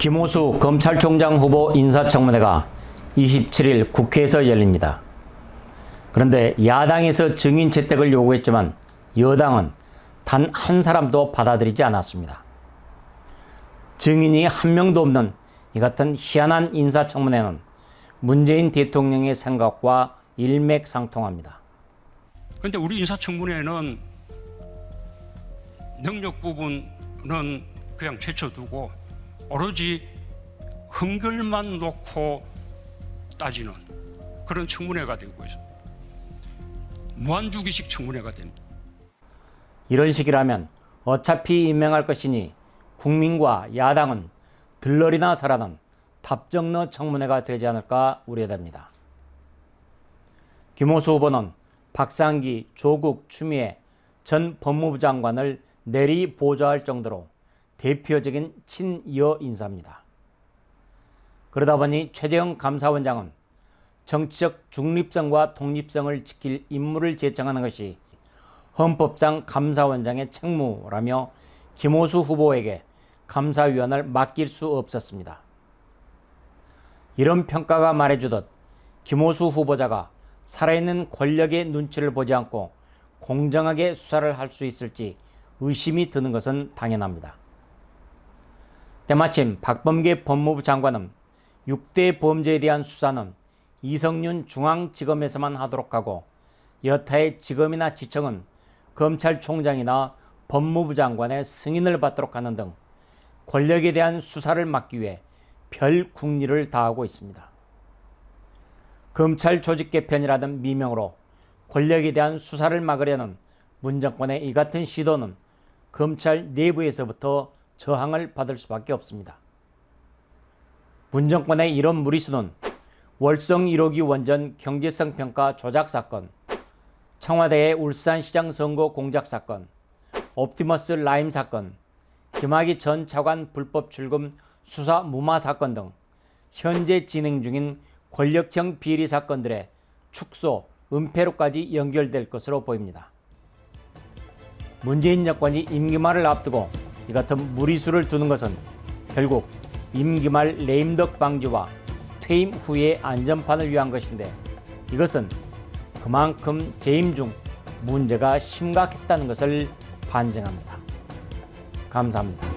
김호수 검찰총장 후보 인사청문회가 27일 국회에서 열립니다. 그런데 야당에서 증인 채택을 요구했지만 여당은 단 한 사람도 받아들이지 않았습니다. 증인이 한 명도 없는 이 같은 희한한 인사청문회는 문재인 대통령의 생각과 일맥상통합니다. 그런데 우리 인사청문회는 능력 부분은 그냥 제쳐두고 오로지 흥결만 놓고 따지는 그런 청문회가 되고 있습니다. 무한주기식 청문회가 됩니다. 이런 식이라면 어차피 임명할 것이니 국민과 야당은 들러리나 사라는 답정너 청문회가 되지 않을까 우려됩니다. 김호수 후보는 박상기, 조국, 추미애 전 법무부 장관을 내리 보좌할 정도로 대표적인 친여 인사입니다. 그러다 보니 최재형 감사원장은 정치적 중립성과 독립성을 지킬 임무를 제청하는 것이 헌법상 감사원장의 책무라며 김호수 후보에게 감사위원을 맡길 수 없었습니다. 이런 평가가 말해주듯 김호수 후보자가 살아있는 권력의 눈치를 보지 않고 공정하게 수사를 할 수 있을지 의심이 드는 것은 당연합니다. 때마침 박범계 법무부 장관은 6대 범죄에 대한 수사는 이성윤 중앙지검에서만 하도록 하고 여타의 지검이나 지청은 검찰총장이나 법무부 장관의 승인을 받도록 하는 등 권력에 대한 수사를 막기 위해 별 국리를 다하고 있습니다. 검찰 조직 개편이라는 미명으로 권력에 대한 수사를 막으려는 문 정권의 이 같은 시도는 검찰 내부에서부터 저항을 받을 수밖에 없습니다. 문 정권의 이런 무리수는 월성 1호기 원전 경제성 평가 조작 사건, 청와대의 울산시장 선거 공작 사건, 옵티머스 라임 사건, 김학의 전 차관 불법 출금 수사 무마 사건 등 현재 진행 중인 권력형 비리 사건들의 축소, 은폐로까지 연결될 것으로 보입니다. 문재인 정권이 임기 말을 앞두고 이 같은 무리수를 두는 것은 결국 임기 말 레임덕 방지와 퇴임 후의 안전판을 위한 것인데 이것은 그만큼 재임 중 문제가 심각했다는 것을 반증합니다. 감사합니다.